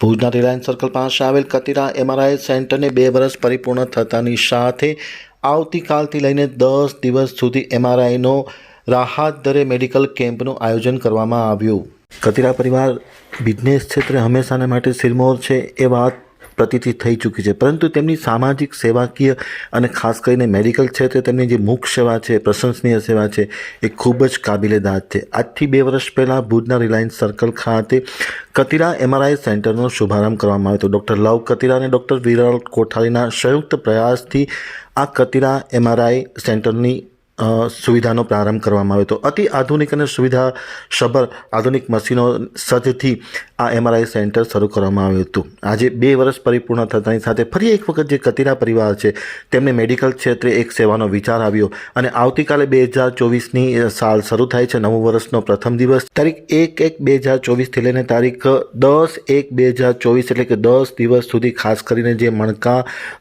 ભુજના Reliance circle પાસે આવેલ કતિરા એમઆરઆઈ સેન્ટરને બે વર્ષ પરિપૂર્ણ થતાની સાથે આવતીકાલથી લઈને દસ દિવસ સુધી એમઆરઆઈનો રાહત દરે મેડિકલ કેમ્પનું આયોજન કરવામાં આવ્યું. કતિરા પરિવાર બિઝનેસ ક્ષેત્રે હંમેશાને માટે સિરમોર છે એ વાત પ્રતીતિ થઈ ચૂકી છે. પરંતુ તેમની સામાજિક સેવાકીય અને ખાસ કરીને મેડિકલ ક્ષેત્રે તેમની જે મુખ સેવા છે, પ્રશંસનીય સેવા છે, એ ખૂબ જ કાબિલેદાદ છે. આજથી બે વર્ષ પહેલાં ભુજના રિલાયન્સ સર્કલ ખાતે કતિરા એમઆરઆઈ સેન્ટરનો શુભારંભ કરવામાં આવ્યો હતો. ડૉક્ટર લવ કતિરા અને ડૉક્ટર વિરલ કોઠારીના સંયુક્ત પ્રયાસથી આ કતિરા એમઆરઆઈ સેન્ટરની સુવિધાનો પ્રારંભ કરવામાં આવ્યો હતો. અતિ આધુનિક અને સુવિધા સભર આધુનિક મશીનો સજ્જથી આ એમઆરઆઈ સેન્ટર શરૂ કરવામાં આવ્યું હતું. આજે બે વર્ષ પરિપૂર્ણ થતાની સાથે ફરી એક વખત જે કતિરા પરિવાર છે, તેમને મેડિકલ ક્ષેત્રે એક સેવાનો વિચાર આવ્યો અને આવતીકાલે બે હજાર ચોવીસની સાલ શરૂ થાય છે નવું વર્ષનો પ્રથમ દિવસ. તારીખ એક એક બે હજાર ચોવીસથી લઈને તારીખ દસ એક બે હજાર ચોવીસ એટલે કે દસ દિવસ સુધી ખાસ કરીને જે મણકા,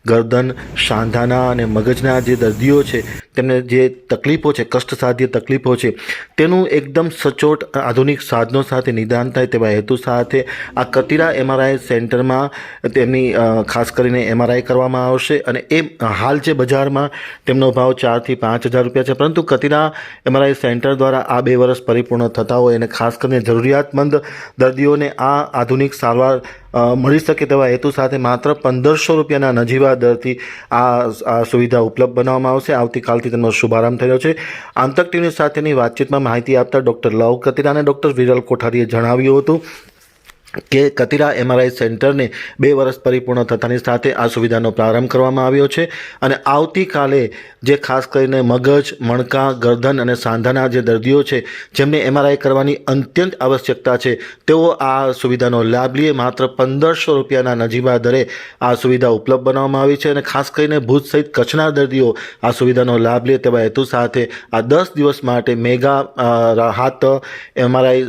ગરદન, સાંધાના અને મગજના જે દર્દીઓ છે, તેમને જે તકલીફો છે, કષ્ટસાધ્ય તકલીફો છે, તેનું એકદમ સચોટ આધુનિક સાધનો સાથે નિદાન થાય તેવા હેતુ સાથે આ કતિરા એમઆરઆઈ સેન્ટરમાં તેમની ખાસ કરીને એમઆરઆઈ કરવામાં આવશે અને એ હાલ જે બજારમાં તેમનો ભાવ ચારથી પાંચ હજાર રૂપિયા છે, પરંતુ કતિરા એમઆરઆઈ સેન્ટર દ્વારા આ બે વર્ષ પરિપૂર્ણ થતા હોય અને ખાસ કરીને જરૂરિયાતમંદ દર્દીઓને આ આધુનિક સારવાર મળી શકે તેવા હેતુ સાથે માત્ર પંદરસો રૂપિયાના નજીવા દરથી આ આ સુવિધા ઉપલબ્ધ બનાવવામાં આવશે. આવતીકાલથી તેનો શુભારંભ થયો છે. આંતક ટીવી સાથેની વાતચીતમાં માહિતી આપતા ડૉક્ટર લવ કતિરા અને ડૉક્ટર વિરલ કોઠારીએ જણાવ્યું હતું કે કતિરા એમઆરઆઈ સેન્ટરને બે વર્ષ પરિપૂર્ણ થતાની સાથે આ સુવિધાનો પ્રારંભ કરવામાં આવ્યો છે અને આવતીકાલે જે ખાસ કરીને મગજ, મણકા, ગરદન અને સાંધાના જે દર્દીઓ છે, જેમને એમઆરઆઈ કરવાની અત્યંત આવશ્યકતા છે, તેઓ આ સુવિધાનો લાભ લે. માત્ર પંદરસો રૂપિયાના નજીવા દરે આ સુવિધા ઉપલબ્ધ બનાવવામાં આવી છે અને ખાસ કરીને ભુજ સહિત કચ્છના દર્દીઓ આ સુવિધાનો લાભ લે તેવા હેતુ સાથે આ દસ દિવસ માટે મેગા રાહત એમઆરઆઈ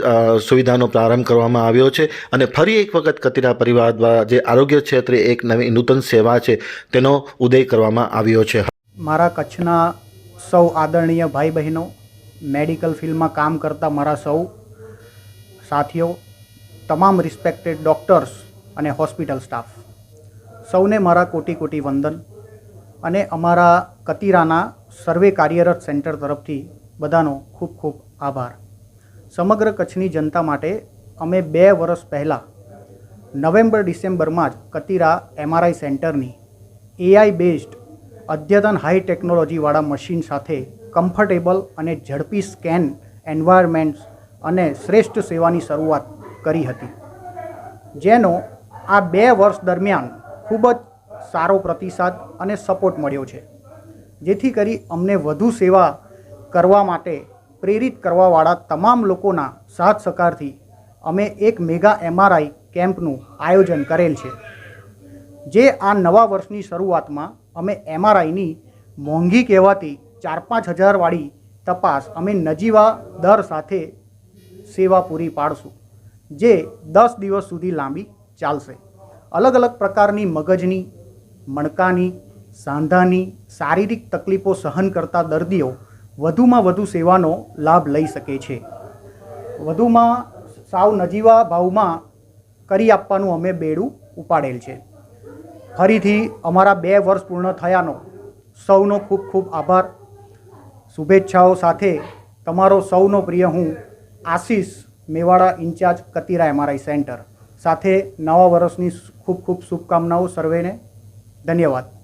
સુવિધાનો પ્રારંભ કરવામાં આવ્યો છે. અને ફરી એક વખત કતિરા પરિવાર દ્વારા જે આરોગ્ય ક્ષેત્રે એક નવી નૂતન સેવા છે, તેનો ઉદય કરવામાં આવ્યો છે. મારા કચ્છના સૌ આદરણીય ભાઈ બહેનો, મેડિકલ ફિલ્ડમાં કામ કરતા મારા સૌ સાથીઓ, તમામ રિસ્પેક્ટેડ ડૉક્ટર્સ અને હોસ્પિટલ સ્ટાફ સૌને મારા કોટી કોટી વંદન અને અમારા કતિરાના સર્વે કાર્યરત સેન્ટર તરફથી બધાનો ખૂબ ખૂબ આભાર. સમગ્ર કચ્છની જનતા માટે અમે બે વર્ષ પહેલાં નવેમ્બર, ડિસેમ્બરમાં જ કતિરા એમઆરઆઈ સેન્ટરની એઆઈ બેઝડ અદ્યતન હાઈ ટેકનોલોજીવાળા મશીન સાથે કમ્ફર્ટેબલ અને ઝડપી સ્કેન એન્વાયરમેન્ટ્સ અને શ્રેષ્ઠ સેવાની શરૂઆત કરી હતી. જેનો આ બે વર્ષ દરમિયાન ખૂબ જ સારો પ્રતિસાદ અને સપોર્ટ મળ્યો છે. જેથી કરી અમને વધુ સેવા કરવા માટે પ્રેરિત કરવાવાળા તમામ લોકોના સાથ સહકારથી અમે એક મેગા એમઆરઆઈ કેમ્પનું આયોજન કરેલ છે. જે આ નવા વર્ષની શરૂઆતમાં અમે એમઆરઆઈની મોંઘી કહેવાતી ચાર પાંચ હજારવાળી તપાસ અમે નજીવા દર સાથે સેવા પૂરી પાડશું, જે દસ દિવસ સુધી લાંબી ચાલશે. અલગ અલગ પ્રકારની મગજની, મણકાની, સાંધાની, શારીરિક તકલીફો સહન કરતા દર્દીઓ વધુમાં વધુ સેવાનો લાભ લઈ શકે છે. વધુમાં સાવ નજીવા ભાવમાં કરી આપવાનું અમે બેડું ઉપાડેલ છે. ફરીથી અમારા બે વર્ષ પૂર્ણ થયાનો સૌનો ખૂબ ખૂબ આભાર. શુભેચ્છાઓ સાથે તમારો સૌનો પ્રિય હું Ashish Mewada incharge Katira MRI centre. સાથે નવા વર્ષની ખૂબ ખૂબ શુભકામનાઓ સર્વેને. ધન્યવાદ.